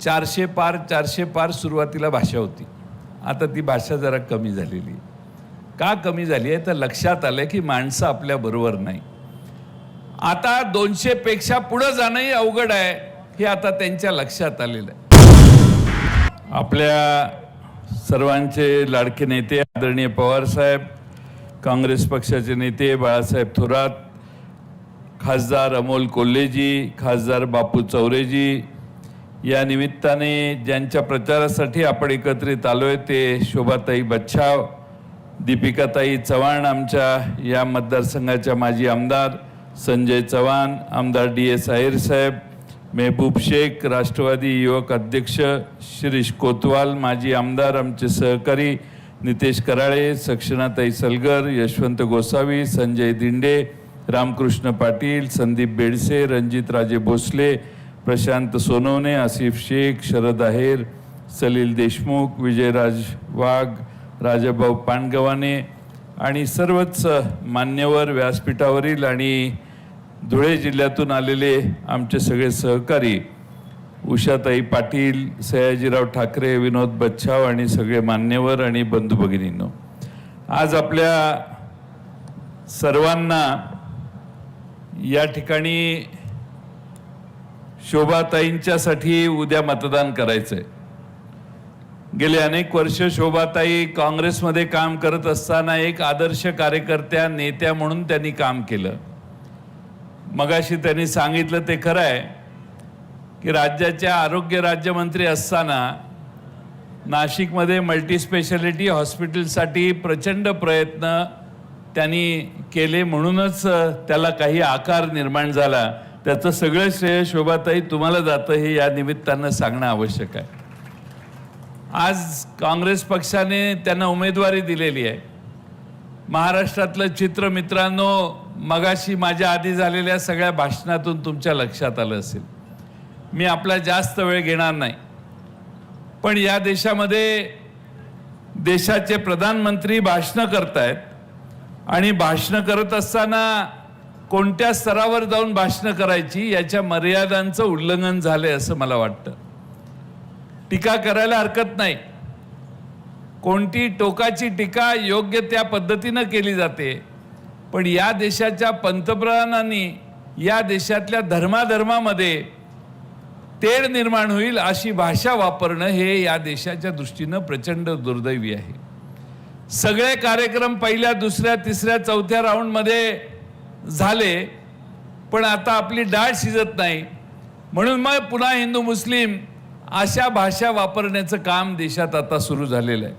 चारशे पार चारशे पार सुरुवातीला भाषा होती. आता ती भाषा जरा कमी झालेली आहे. का कमी झाली आहे? तर लक्षात आलं की माणसं आपल्या बरोबर नाही. आता दोनशे पेक्षा पुढं जाणंही अवघड आहे हे आता त्यांच्या लक्षात आलेलं आहे. आपल्या सर्वांचे लाडके नेते आदरणीय पवार साहेब काँग्रेस पक्षाचे नेते बाळासाहेब थोरात खासदार अमोल कोल्हेजी खासदार बापू चौरेजी या निमित्ताने ज्यांच्या प्रचारासाठी आपण एकत्रित आलो आहे ते शोभाताई बच्छाव दीपिकाताई चव्हाण आमच्या या मतदारसंघाच्या माजी आमदार संजय चव्हाण आमदार डी एस आहिर साहेब मेहबूब शेख राष्ट्रवादी युवक अध्यक्ष शिरीष कोतवाल माजी आमदार आमचे सहकारी नितेश कराळे सक्षणाताई सलगर यशवंत गोसावी संजय दिंडे रामकृष्ण पाटील संदीप बेडसे रणजित राजे भोसले प्रशांत सोनवणे आसिफ शेख शरद आहेर सलील देशमुख विजयराज वाघ राजाभाऊ पानगवाने आणि सर्वच मान्यवर व्यासपीठावरील आणि धुळे जिल्ह्यातून आलेले आमचे सगळे सहकारी उषाताई पाटील सयाजीराव ठाकरे विनोद बच्छाव आणि सगळे मान्यवर आणि बंधू भगिनींनो आज आपल्या सर्वांना या ठिकाणी शोभाताईंच्यासाठी उद्या मतदान करायचंय. गेले अनेक वर्ष शोभाताई काँग्रेसमध्ये काम करत असताना एक आदर्श कार्यकर्त्या नेत्या म्हणून त्यांनी काम केलं. मगाशी त्यांनी सांगितलं ते खरं आहे की राज्याच्या आरोग्य राज्यमंत्री असताना नाशिकमध्ये मल्टीस्पेशालिटी हॉस्पिटलसाठी प्रचंड प्रयत्न त्यांनी केले म्हणूनच त्याला काही आकार निर्माण झाला. त्याचं सगळं श्रेय शोभाताई तुम्हाला जातं हे या निमित्तानं सांगणं आवश्यक आहे. आज काँग्रेस पक्षाने त्यांना उमेदवारी दिलेली आहे. महाराष्ट्रातलं चित्र मित्रांनो मगाशी माझ्या आधी झालेल्या सगळ्या भाषणातून तुमच्या लक्षात आलं असेल. मी आपला जास्त वेळ घेणार नाही. पण या देशामध्ये देशाचे प्रधानमंत्री भाषणं करतायत आणि भाषणं करत असताना कोणत्या स्तरावर जाऊन भाषणं करायची याच्या मर्यादांचं उल्लंघन झालंय असं मला वाटतं. टीका करायला हरकत नाही. कोणती टोकाची टीका योग्य त्या पद्धतीनं केली जाते पण या देशाच्या पंतप्रधानांनी या देशातल्या धर्माधर्मामध्ये तेढ निर्माण होईल अशी भाषा वापरणं हे या देशाच्या दृष्टीनं प्रचंड दुर्दैवी आहे. सगळे कार्यक्रम पहिल्या दुसऱ्या तिसऱ्या चौथ्या राऊंडमध्ये झाले पण आता आपली डाळ शिजत नाही. म्हणून मग पुन्हा हिंदू मुस्लिम अशा भाषा वापरण्याचं काम देशात आता सुरू झालेलं आहे.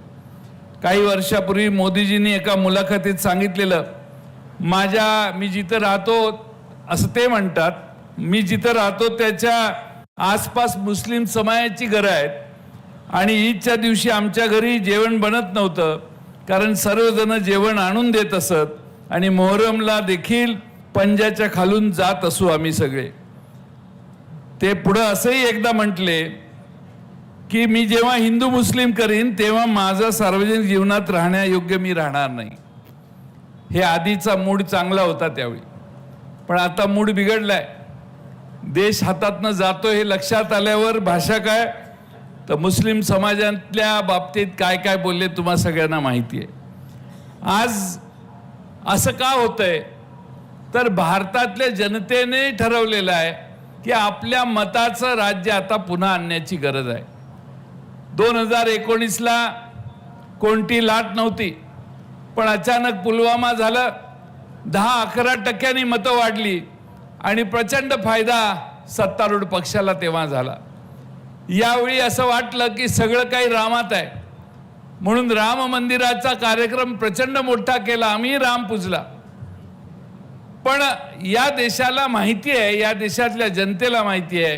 काही वर्षापूर्वी मोदीजींनी एका मुलाखतीत सांगितलेलं माझ्या मी जिथं राहतो असं ते म्हणतात मी जिथं राहतो त्याच्या आसपास मुस्लिम समाजाची घरं आहेत. आणि ईदच्या दिवशी आमच्या घरी जेवण बनत नव्हतं कारण सर्वजण जेवण आणून देत असत. आणि मोहरमला देखील पंजाच्या खालून जात असू आम्ही सगळे. ते पुढं असंही एकदा म्हटले की मी जेव्हा हिंदू मुस्लिम करीन तेव्हा माझा सार्वजनिक जीवनात राहण्यायोग्य मी राहणार नाही. हे आधीचा मूड चांगला होता त्यावेळी. पण आता मूड बिघडलाय. देश हातातनं जातो हे लक्षात आल्यावर भाषा काय? तर मुस्लिम समाजातल्या बाबतीत काय काय बोलले तुम्हा सगळ्यांना माहिती आहे. आज असं का होतंय? तर भारतातल्या जनतेने ठरवलेलं आहे की आपल्या मताचं राज्य आता पुन्हा आणण्याची गरज आहे. दोन हजार एकोणीसला कोणती लाट नव्हती पण अचानक पुलवामा झालं दहा अकरा टक्क्यांनी मतं वाढली आणि प्रचंड फायदा सत्तारूढ पक्षाला तेव्हा झाला. यावेळी असं वाटलं की सगळं काही रामात आहे. म्हणून राम मंदिराचा कार्यक्रम प्रचंड मोठा केला आम्ही राम पूजला. पण या देशाला माहिती आहे या देशातल्या जनतेला माहिती आहे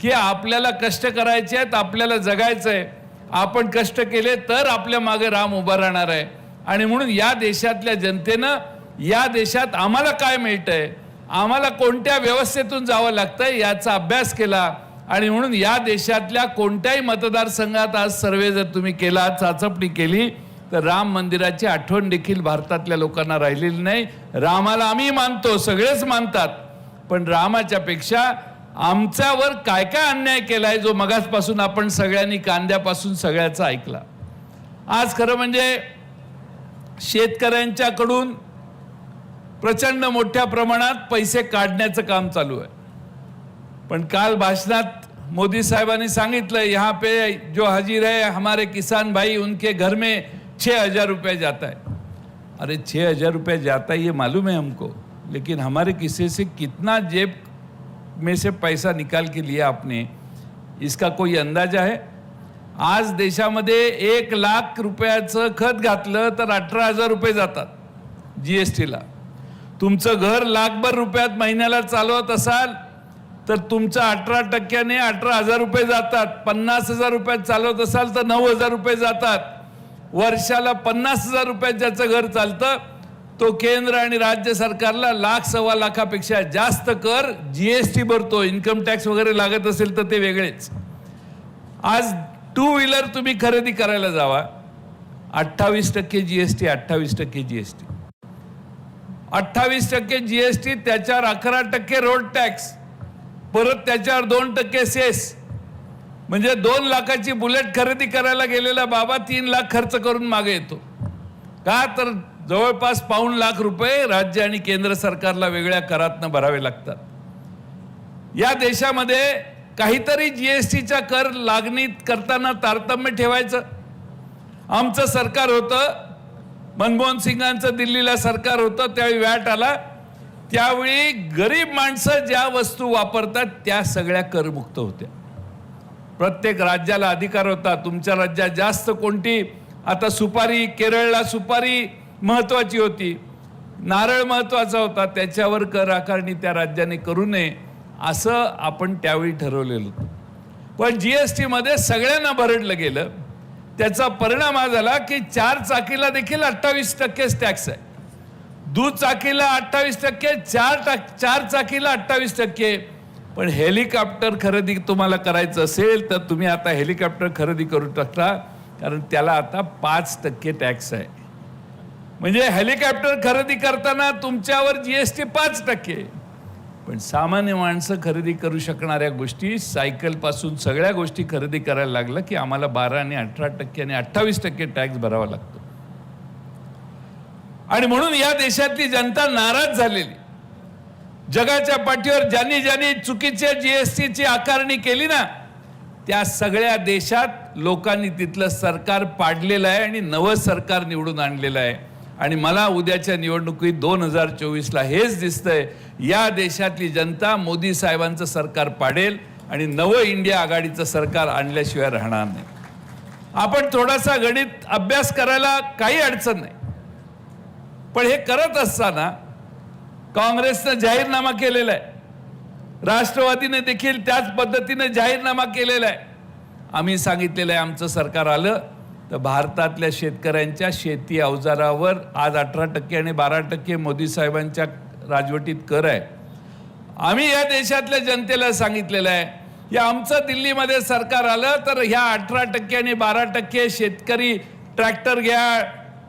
की आपल्याला कष्ट करायचे आहेत आपल्याला जगायचं आहे. आपण कष्ट केले तर आपल्या मागे राम उभा राहणार आहे. आणि म्हणून या देशातल्या जनतेनं या देशात आम्हाला काय मिळतंय आम्हाला कोणत्या व्यवस्थेतून जावं लागतंय याचा अभ्यास केला. आणि म्हणून या देशातल्या कोणत्याही मतदारसंघात आज सर्वे जर तुम्ही केला चाचपणी केली तर राम मंदिराची आठवण देखील भारतातल्या लोकांना राहिलेली नाही. रामाला आम्ही मानतो सगळेच मानतात. पण रामाच्या पेक्षा आमच्यावर काय काय अन्याय केला आहे जो मगासपासून आपण सगळ्यांनी कांद्यापासून सगळ्याचा ऐकला. आज खरं म्हणजे शेतकऱ्यांच्याकडून प्रचंड मोठ्या प्रमाणात पैसे काढण्याचं काम चालू आहे. पण काल भाषणात मोदी साहेबांनी सांगितलं यहाँ पे जो हाजिर है हमारे किसान भाई उनके घर में छः हजार रुपये जाता है। अरे छः हजार रुपये जाता है ये मालूम है हमको। लेकिन हमारे किस्से से कितना जेब में से पैसा निकाल के लिया आपने इसका कोई अंदाजा है? आज देशामध्ये एक लाख रुपयाचं खत घातलं तर अठरा हजार रुपये जातात जी एस टीला तुमचं घर लाखभर रुपयात महिन्याला चालवत असाल तर तुमचं अठरा टक्क्याने अठरा हजार रुपये जातात. पन्नास हजार रुपयात चालवत असाल तर नऊ हजार रुपये जातात. वर्षाला पन्नास हजार रुपयात ज्याचं घर चालतं तो केंद्र आणि राज्य सरकारला लाख सव्वा लाखापेक्षा जास्त कर जी एस टी भरतो. इन्कम टॅक्स वगैरे लागत असेल तर ते वेगळेच. आज टू व्हीलर तुम्ही खरेदी करायला जावा. अठ्ठावीस टक्के जी एस टी अठ्ठावीस टक्के जी एस टी अठ्ठावीस टक्के जी एस टी त्याच्यावर अकरा टक्के रोड टॅक्स परत त्याच्यावर दोन टक्के सेस म्हणजे दोन लाखाची बुलेट खरेदी करायला गेलेला बाबा तीन लाख खर्च करून मागे येतो. का तर जवळपास पाऊण लाख रुपये राज्य आणि केंद्र सरकारला वेगळ्या करातनं भरावे लागतात. या देशामध्ये काहीतरी जी एस टीच्या कर लागणीत करताना तारतम्य ठेवायचं. आमचं सरकार होतं मनमोहन सिंगांचं दिल्लीला सरकार होतं त्यावेळी वॅट आला. त्यावेळी गरीब माणसं ज्या वस्तू वापरतात त्या सगळ्या करमुक्त होत्या. प्रत्येक राज्याला अधिकार होता तुमच्या राज्यात जास्त कोणती आता सुपारी केरळला सुपारी महत्वाची होती. नारळ महत्त्वाचा होता त्याच्यावर कर आकारणी त्या राज्याने करू नये असं आपण त्यावेळी ठरवलेलं होतं. पण जी एस टीमध्ये सगळ्यांना भरडलं गेलं त्याचा परिणाम हा झाला की चार चाकीला देखील अठ्ठावीस टक्केच टॅक्स आहे. दुचाकीला अठ्ठावीस टक्के चार टाक चार चाकीला अठ्ठावीस टक्के. पण हेलिकॉप्टर खरेदी तुम्हाला करायचं असेल तर तुम्ही आता हेलिकॉप्टर खरेदी करू शकता कारण त्याला आता पाच टक्के टॅक्स आहे. म्हणजे हेलिकॉप्टर खरेदी करताना तुमच्यावर जी एस टी पाच टक्के. पण सामान्य माणसं खरेदी करू शकणाऱ्या गोष्टी सायकलपासून सगळ्या गोष्टी खरेदी करायला लागलं की आम्हाला बारा आणि अठरा टक्के आणि अठ्ठावीस टक्के टॅक्स भरावा लागतो. आणि म्हणून या देशातली जनता नाराज झालेली. जगाच्या पाठीवर ज्यांनी ज्यांनी चुकीच्या जीएसटीची आकारणी केली ना त्या सगळ्या देशात लोकांनी तिथलं सरकार पाडलेलं आहे आणि नवं सरकार निवडून आणलेलं आहे. आणि मला उद्याच्या निवडणुकीत दोन हजार चोवीसला हेच दिसतंय या देशातली जनता मोदी साहेबांचं सरकार पाडेल आणि नवं इंडिया आघाडीचं सरकार आणल्याशिवाय राहणार नाही. आपण थोडासा गणित अभ्यास करायला काही अडचण नाही. पण हे करत असताना काँग्रेसनं जाहीरनामा केलेला आहे. राष्ट्रवादीने देखील त्याच पद्धतीने जाहीरनामा केलेला आहे. आम्ही सांगितलेलं आहे आमचं सरकार आलं तर भारतातल्या शेतकऱ्यांच्या शेती अवजारावर आज अठरा टक्के आणि बारा टक्के मोदी साहेबांच्या राजवटीत कर आहे. आम्ही या देशातल्या जनतेला सांगितलेलं आहे या आमचं दिल्लीमध्ये सरकार आलं तर ह्या अठरा टक्के आणि बारा टक्के शेतकरी ट्रॅक्टर घ्या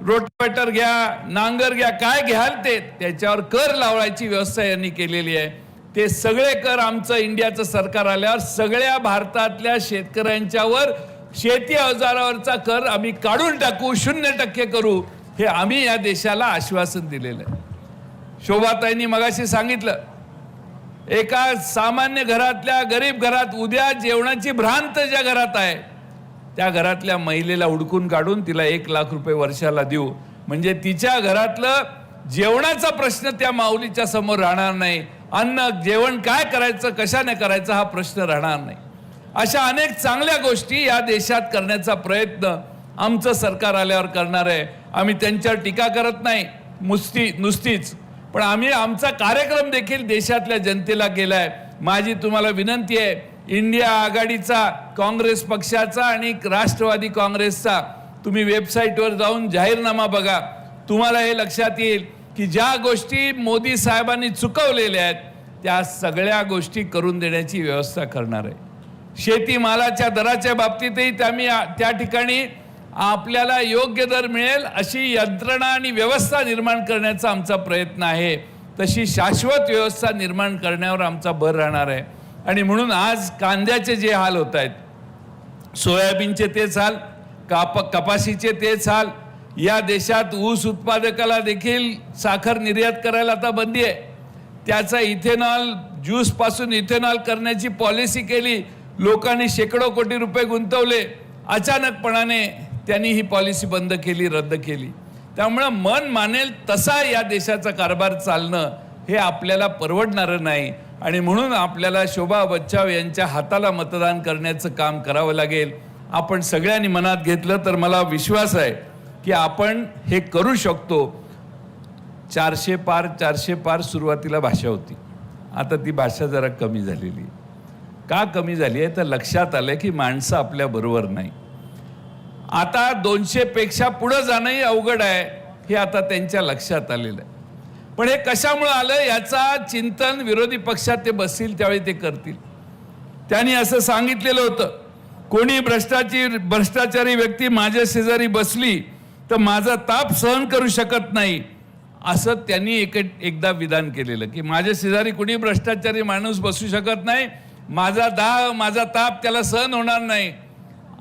रोटवेटर घ्या नांगर घ्या काय घ्याल ते? त्याच्यावर कर लावायची व्यवस्था यांनी केलेली आहे. ते सगळे कर आमचं इंडियाचं सरकार आल्यावर सगळ्या भारतातल्या शेतकऱ्यांच्यावर शेती अवजारावरचा कर आम्ही काढून टाकू शून्य टक्के करू हे आम्ही या देशाला आश्वासन दिलेलं आहे. शोभाताईंनी मगाशी सांगितलं एका सामान्य घरातल्या गरीब घरात उद्या जेवणाची भ्रांत ज्या घरात आहे त्या घरातल्या महिलेला उडकून काढून तिला एक लाख रुपये वर्षाला देऊ. म्हणजे तिच्या घरातलं जेवणाचा प्रश्न त्या माऊलीच्या समोर राहणार नाही. अन्न जेवण काय करायचं कशाने करायचं हा प्रश्न राहणार नाही. अशा अनेक चांगल्या गोष्टी या देशात करण्याचा प्रयत्न आमचं सरकार आल्यावर करणार आहे. आम्ही त्यांच्यावर टीका करत नाही. मुस्ती नुसतीच. पण आम्ही आमचा कार्यक्रम देखील देशातल्या जनतेला केलाय. माझी तुम्हाला विनंती आहे इंडिया आघाडीचा काँग्रेस पक्षाचा आणि राष्ट्रवादी काँग्रेसचा. तुम्ही वेबसाईटवर जाऊन जाहीरनामा बघा. तुम्हाला हे लक्षात येईल की ज्या गोष्टी मोदी साहेबांनी चुकवलेल्या आहेत त्या सगळ्या गोष्टी करून देण्याची व्यवस्था करणार आहे. शेतीमालाच्या दराच्या बाबतीतही त्यामी त्या ठिकाणी आपल्याला योग्य दर मिळेल अशी यंत्रणा आणि व्यवस्था निर्माण करण्याचा आमचा प्रयत्न आहे. तशी शाश्वत व्यवस्था निर्माण करण्यावर आमचा भर राहणार आहे. आणि म्हणून आज कांद्याचे जे हाल होत आहेत सोयाबीनचे तेच हाल काप कपाशीचे तेच हाल या देशात ऊस उत्पादकाला देखील साखर निर्यात करायला आता बंदी आहे. त्याचा इथेनॉल ज्यूसपासून इथेनॉल करण्याची पॉलिसी केली लोकांनी शेकडो कोटी रुपये गुंतवले अचानकपणाने त्यांनी ही पॉलिसी बंद केली रद्द केली. त्यामुळं मन मानेल तसा या देशाचा कारभार चालणं हे आपल्याला परवडणारं नाही. आणि म्हणून आपल्याला शोभा बच्चाव यांच्या हाताला मतदान करण्याचं काम करावं लागेल. आपण सगळ्यांनी मनात घेतलं तर मला विश्वास आहे की आपण हे करू शकतो. चारशे पार चारशे पार सुरुवातीला भाषा होती. आता ती भाषा जरा कमी झालेली आहे. का कमी झाली आहे? तर लक्षात आलं की माणसं आपल्या बरोबर नाही. आता दोनशे पेक्षा पुढं जाणंही अवघड आहे हे आता त्यांच्या लक्षात आलेलं आहे. पण हे कशामुळं आलं याचा चिंतन विरोधी पक्षात ते बसतील त्यावेळी ते करतील. त्यांनी असं सांगितलेलं होतं कोणी भ्रष्टाची भ्रष्टाचारी व्यक्ती माझ्या शेजारी बसली तर माझा ताप सहन करू शकत नाही. असं त्यांनी एक एकदा विधान केलेलं की माझ्या शेजारी कुणी भ्रष्टाचारी माणूस बसू शकत नाही माझा दाह माझा ताप त्याला सहन होणार नाही.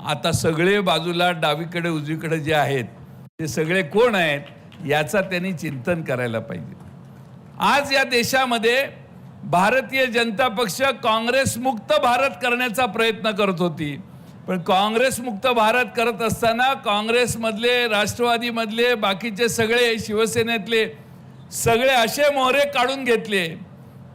आता सगळे बाजूला डावीकडे उजवीकडे जे आहेत ते सगळे कोण आहेत याचा त्यांनी चिंतन करायला पाहिजे. आज या देशामध्ये भारतीय जनता पक्ष काँग्रेस मुक्त भारत करण्याचा प्रयत्न करत होती. पण काँग्रेस मुक्त भारत करत असताना काँग्रेसमधले राष्ट्रवादीमधले बाकीचे सगळे शिवसेनेतले सगळे असे मोहरे काढून घेतले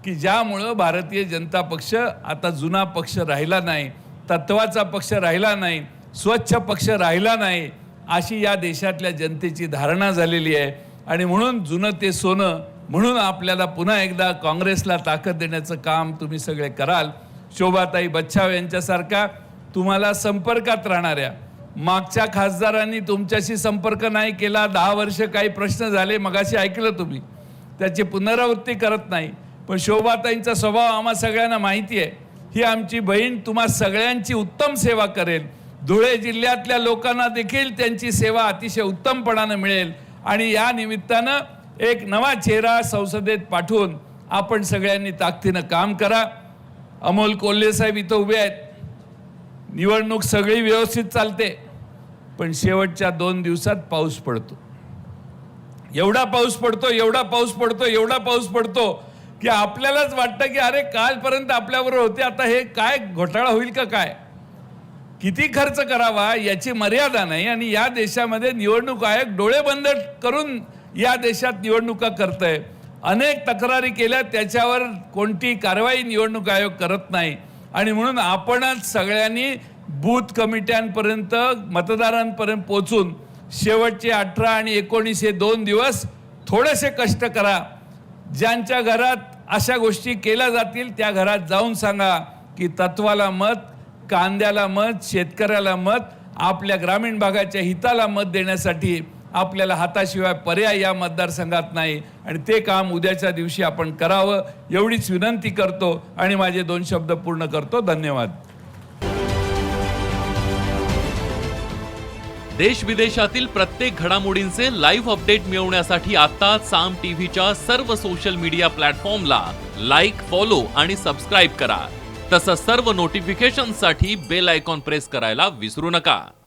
की ज्यामुळं भारतीय जनता पक्ष आता जुना पक्ष राहिला नाही तत्वाचा पक्ष राहिला नाही स्वच्छ पक्ष राहिला नाही अशी या देशातल्या जनतेची धारणा झालेली आहे. आणि म्हणून जुनं ते सोनं म्हणून आपल्याला पुन्हा एकदा काँग्रेसला ताकद देण्याचं काम तुम्ही सगळे कराल. शोभाताई बच्छाव यांच्यासारखा तुम्हाला संपर्कात राहणाऱ्या मागच्या खासदारांनी तुमच्याशी संपर्क नाही केला दहा वर्ष काही प्रश्न झाले मगाशी ऐकलं तुम्ही. त्याची पुनरावृत्ती करत नाही. पण शोभाताईंचा स्वभाव आम्हा सगळ्यांना माहिती आहे. ही आमची बहीण तुम्हा सगळ्यांची उत्तम सेवा करेल. धुळे जिल्ह्यातल्या लोकांना देखील त्यांची सेवा अतिशय उत्तमपणानं मिळेल. आणि या निमित्तानं एक नवा चेहरा संसदेत पाठवून आपण सगळ्यांनी ताकदीनं काम करा. अमोल कोल्हे साहेब इथं उभे आहेत. निवडणूक सगळी व्यवस्थित चालते पण शेवटच्या दोन दिवसात पाऊस पडतो. एवढा पाऊस पडतो एवढा पाऊस पडतो एवढा पाऊस पडतो की आपल्यालाच वाटतं की अरे कालपर्यंत आपल्याबरोबर होते आता हे काय घोटाळा होईल का काय? किती खर्च करावा याची मर्यादा नाही आणि या देशामध्ये निवडणूक आयोग डोळे बंद करून या देशात निवडणुका करतंय. अनेक तक्रारी केल्या त्याच्यावर कोणती कारवाई निवडणूक आयोग करत नाही. आणि म्हणून आपणच सगळ्यांनी बूथ कमिट्यांपर्यंत मतदारांपर्यंत पोचून शेवटचे अठरा आणि एकोणीस हे दोन दिवस थोडेसे कष्ट करा. ज्यांच्या घरात अशा गोष्टी केल्या जातील त्या घरात जाऊन सांगा की तत्वाला मत कांद्याला मत शेतकऱ्याला मत आपल्या ग्रामीण भागाच्या हिताला मत देण्यासाठी आपल्याला हाताशिवाय पर्याय या मतदारसंघात नाही. आणि ते काम उद्याच्या दिवशी आपण करावं एवढीच विनंती करतो आणि माझे दोन शब्द पूर्ण करतो. धन्यवाद. देश विदेशातील प्रत्येक घडामोडींचे लाईव्ह अपडेट मिळवण्यासाठी आता साम टीव्हीच्या सर्व सोशल मीडिया प्लॅटफॉर्मला लाईक फॉलो आणि सबस्क्राईब करा. तसंच सर्व नोटिफिकेशनसाठी बेल आयकॉन प्रेस करायला विसरू नका.